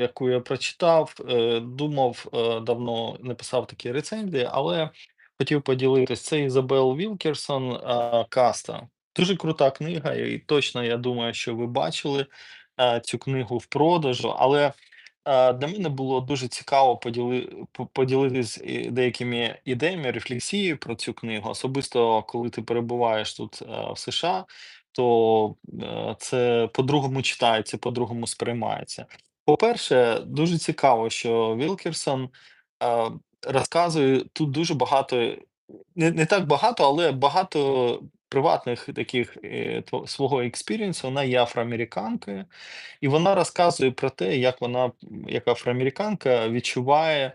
яку я прочитав, е, думав, е, давно не писав такі рецензії, але хотів поділитись. Це Ізабел Вілкерсон е, Каста. Дуже крута книга, і точно я думаю, що ви бачили цю книгу в продажу. Але для мене було дуже цікаво поділи, по- поділитись деякими ідеями, рефлексією про цю книгу. Особисто, коли ти перебуваєш тут в США, то це по-другому читається, по-другому сприймається. По-перше, дуже цікаво, що Вілкерсон, а, розказує тут дуже багато, не не так багато, але багато приватних таких, е, тво свого експірієнсу. Вона є афроамериканкою, і вона розказує про те, як вона, як афроамериканка, відчуває е,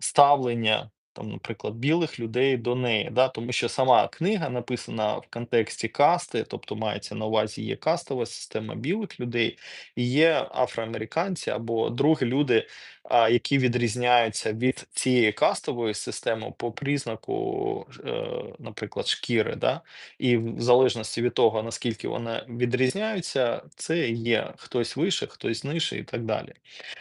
ставлення, там, наприклад, білих людей до неї, да, тому що сама книга написана в контексті касти, тобто мається на увазі є кастова система білих людей, і є афроамериканці або другі люди, а, які відрізняються від цієї кастової системи по признаку, е, наприклад, шкіри. Да? І в залежності від того, наскільки вони відрізняються, це є хтось вище, хтось нижче і так далі.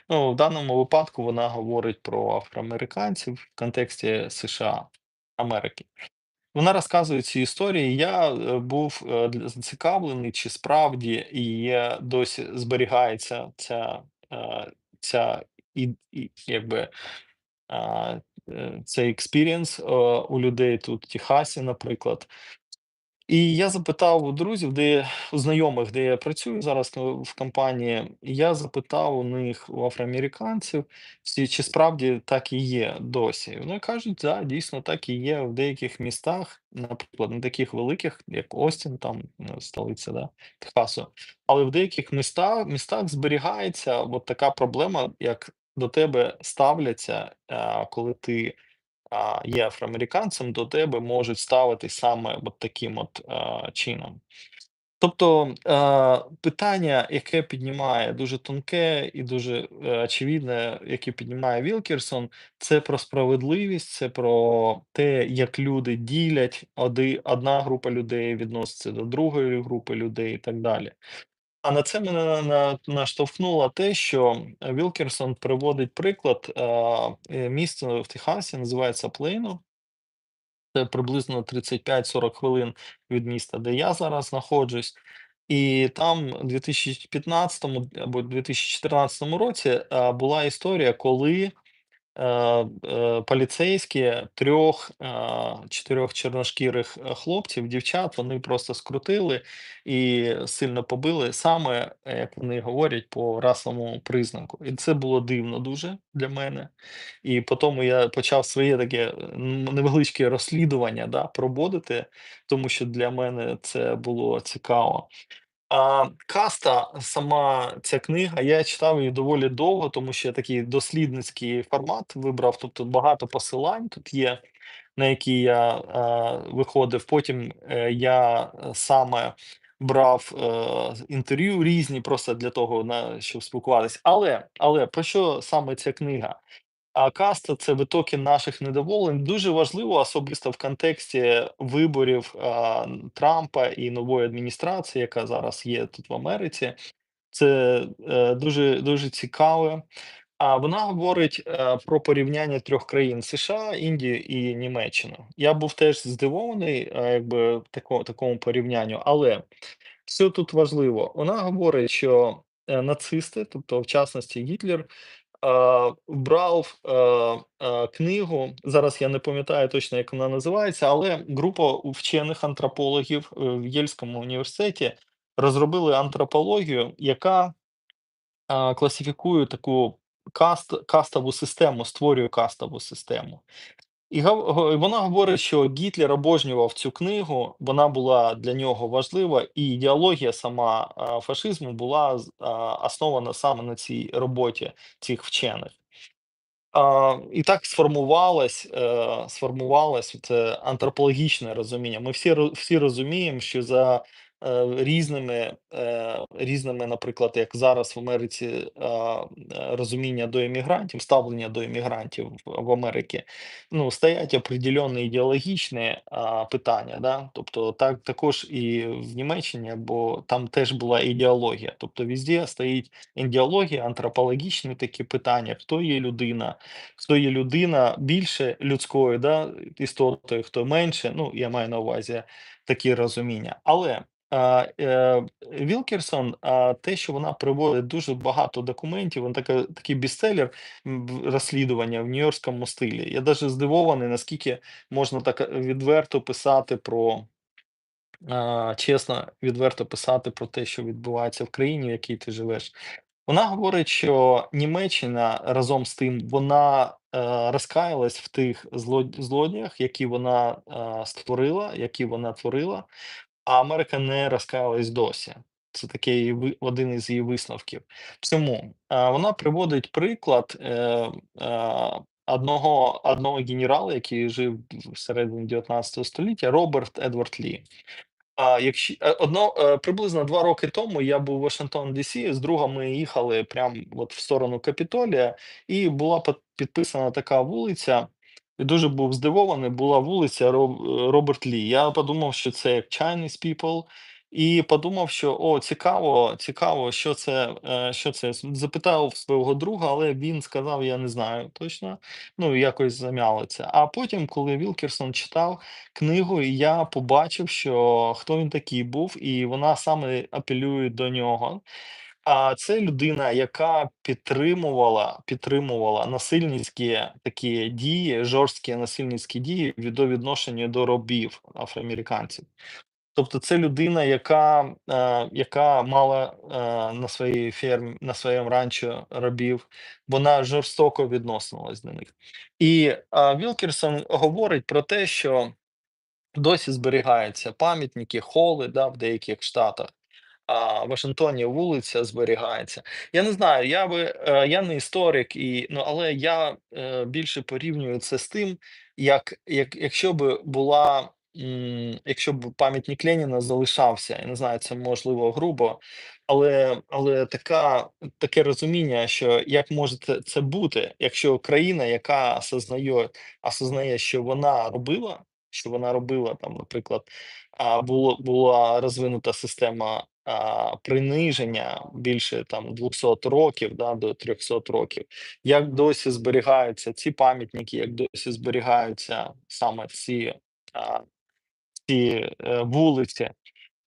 Ну, в даному випадку вона говорить про афроамериканців в контексті США, Америки. Вона розказує ці історії. Я е, був е, зацікавлений, чи справді є досі зберігається ця, е, ця і, і, якби, цей експірієнс у людей тут в Техасі, наприклад. І я запитав у друзів, де у знайомих, де я працюю зараз в компанії, і я запитав у них, у афроамериканців, чи справді так і є досі. Вони кажуть, да, дійсно так і є в деяких містах, наприклад, не таких великих, як Остін, там е, столиця да, Техасу, але в деяких містах, містах зберігається от така проблема, як до тебе ставляться, е, коли ти а, є афроамериканцем, до тебе можуть ставитись саме от таким от а, чином. Тобто е, питання, яке піднімає дуже тонке і дуже е, очевидне, яке піднімає Вілкерсон, це про справедливість, це про те, як люди ділять, оди, одна група людей відноситься до другої групи людей і так далі. А на це мене на на наштовхнуло те, що Вілкерсон приводить приклад, а, е, місто в Техасі називається Плейно. Це приблизно 35-40 хвилин від міста, де я зараз знаходжусь. І там у 2015 або 2014 році, а, була історія, коли е, е, поліцейські трьох, чотирьох чорношкірих хлопців, дівчат, вони просто скрутили і сильно побили, саме, як вони говорять, по расовому признаку. І це було дивно дуже для мене. І по тому я почав своє таке е, невеличке розслідування да, проводити, тому що для мене це було цікаво. А, каста, сама ця книга, я читав її доволі довго, тому що я такий дослідницький формат вибрав. Тобто багато посилань тут є, на які я а, виходив. Потім е, я е, саме брав е, інтерв'ю різні, просто для того, на, щоб спілкуватися. Але, але про що саме ця книга? А каста це витоки наших недоволень. Дуже важливо, особисто в контексті виборів а, Трампа і нової адміністрації, яка зараз є тут в Америці. Це е, дуже дуже цікаве. А вона говорить е, про порівняння трьох країн: США, Індію і Німеччину. Я був теж здивований, е, якби тако, такому порівнянню, але що тут важливо? Вона говорить, що е, нацисти, тобто в частності Гітлер, брав, е, е, книгу, зараз я не пам'ятаю точно, як вона називається, але група вчених антропологів, е, в Єльському університеті розробили антропологію, яка, класифікує таку каст кастову систему, створює кастову систему. І гав вона говорить, що Гітлер обожнював цю книгу, вона була для нього важлива, і ідеологія сама, фашизму була основана саме на цій роботі цих вчених. І так сформувалось, е, сформувалось це антропологічне розуміння. Ми всі ро всі розуміємо, що за різними, е, різними, наприклад, як зараз в Америці е, розуміння до іммігрантів, ставлення до іммігрантів в Америці, ну, стоять определенні ідеологічні питання. Да? Тобто, так також і в Німеччині, бо там теж була ідеологія. Тобто, везде стоїть ідеологія, антропологічні такі питання, хто є людина, хто є людина більше людської да, істотою, хто менше. Ну, я маю на увазі такі розуміння. Але е, Вілкерсон, а, те, що вона приводить дуже багато документів, він така, такий в- розслідування в нью-йоркському стилі. Я навіть здивований, наскільки можна так е, відверто писати про. Чесно, відверто писати про те, що відбувається в країні, в якій ти живеш. Вона говорить, що Німеччина разом з тим вона е, розкаялась в тих зло- злодіях, які вона е, створила, які вона творила, а Америка не розкаялась досі. Це такий ви- один із її висновків. Чому? Е, Вона приводить приклад е, е, одного, одного генерала, який жив середині 19 століття, Роберт Едвард Лі. А якщо одно приблизно 2 роки тому я був в Вашингтон DC, з другом їхали прям от в сторону Капітолія, і була під підписана така вулиця, і дуже був здивований, була вулиця Роб Роберт Лі. Я подумав, що це як Chinese people, і подумав, що о, цікаво, цікаво, що це, е, що це. Запитав свого друга, але він сказав: "Я не знаю точно". Ну, якось зам'яло це. А потім, коли Вілкерсон читав книгу, я побачив, що хто він такий був, і вона саме апелює до нього. А це людина, яка підтримувала підтримувала насильницькі такі дії, жорсткі насильницькі дії від відношенню до робів афроамериканців. Тобто це людина, яка, е, яка мала е, на своїй фермі, на своєму ранчо рабів, вона жорстоко відносилась до них. І е, Вілкерсон говорить про те, що Досі зберігаються пам'ятники, холи, да, в деяких штатах. А в Вашингтоні вулиця зберігається. Я не знаю, я би е, я не історик, і ну але я е, більше порівнюю це з тим, як, як якщо б була, якщо б пам'ятник Леніна залишався, я не знаю, це можливо грубо, але але така таке розуміння, що як може це, бути, якщо країна, яка осознає, осознає, що вона робила, що вона робила там, наприклад, а було була розвинута система приниження більше там 200 років, да, до 300 років. Як досі зберігаються ці пам'ятники, як досі зберігаються саме ці, а, ці е, вулиці.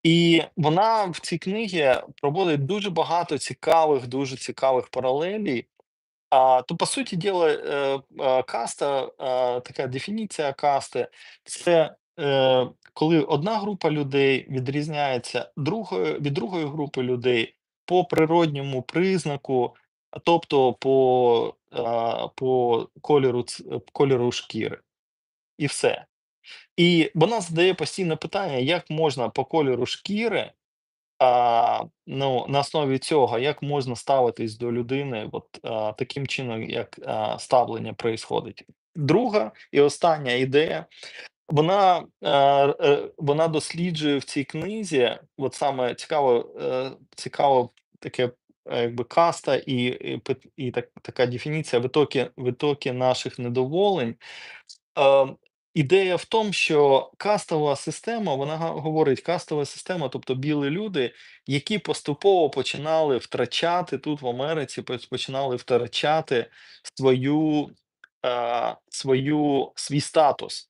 І вона в цій книгі проводить дуже багато цікавих, дуже цікавих паралелей а, то, по суті діла, е, е, каста, е, така дефініція касти це е, коли одна група людей відрізняється другою від другої групи людей по природньому признаку, тобто по, а, по кольору, кольору шкіри, і все. І вона задає постійне питання, як можна по кольору шкіри а, ну, на основі цього, як можна ставитись до людини, от а, таким чином, як а, ставлення происходить. Друга і остання ідея, вона, е, е, вона досліджує в цій книзі, от саме цікаво, е, цікаво таке, якби каста і, і, і так, така дефініція витоки, витоки наших недоволень. Ідея в тому, що кастова система, вона говорить, кастова система, тобто білі люди, які поступово починали втрачати тут в Америці, починали втрачати свою, свою, свій статус.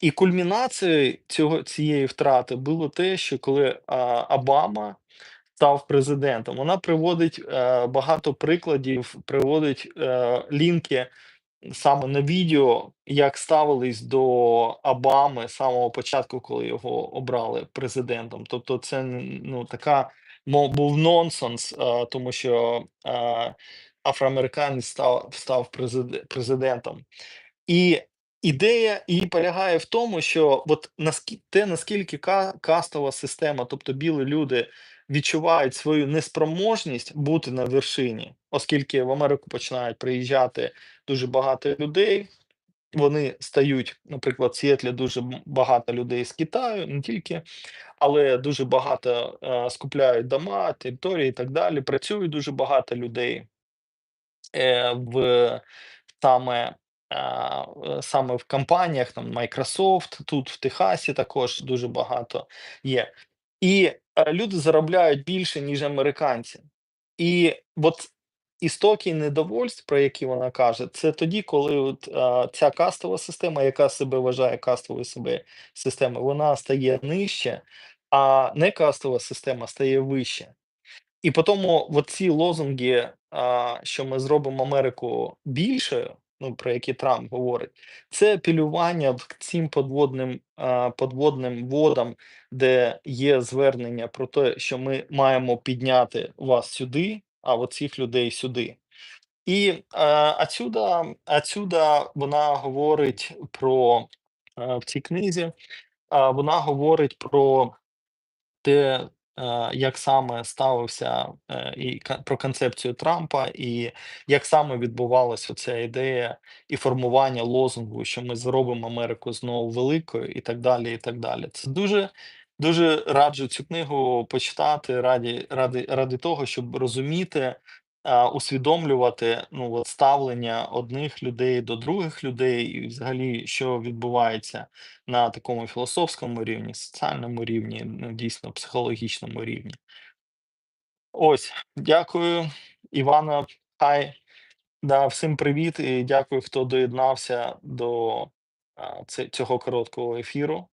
І кульмінацією цього цієї втрати було те, що коли а, Обама став президентом, вона приводить е, багато прикладів, приводить е, лінки саме на відео, як ставились до Обами з самого початку, коли його обрали президентом. Тобто, це ну така мов був нонсенс, е, тому що е, афроамериканець став став президентом. І ідея її полягає в тому, що от наскі те, наскільки ка кастова система, тобто білі люди відчувають свою неспроможність бути на вершині, оскільки в Америку починають приїжджати дуже багато людей, вони стають, наприклад, в Сіетлі дуже багато людей з Китаю, не тільки, але дуже багато, е, скупляють дома, території і так далі. Працює дуже багато людей. Е, в саме, саме в компаніях, там Microsoft, тут в Техасі також дуже багато є. І, е, люди заробляють більше, ніж американці. І от істоки недовольств, про які вона каже, це тоді, коли от, а, ця кастова система, яка себе вважає кастовою себе системою, вона стає нижче, а некастова система стає вище. І по тому оці лозунги, а, що ми зробимо Америку більшою, ну, про які Трамп говорить, це к цим подводним, подводним водам, де є звернення про те, що ми маємо підняти вас сюди, а оцих людей сюди. І, отсюда отсюда вона говорить про, в цій книзі, вона говорить про те, як саме ставився, е, і про концепцію Трампа, і як саме відбувалася ця ідея і формування лозунгу, що ми зробимо Америку знову великою і так далі, і так далі. Це дуже дуже раджу цю книгу почитати раді ради ради того, щоб розуміти, а, усвідомлювати, ну, от ставлення одних людей до других людей, і взагалі, що відбувається на такому філософському рівні, соціальному рівні, ну, дійсно психологічному рівні. Ось, дякую, Івана. Хай да, всім привіт і дякую, хто доєднався до, а, це цього короткого ефіру.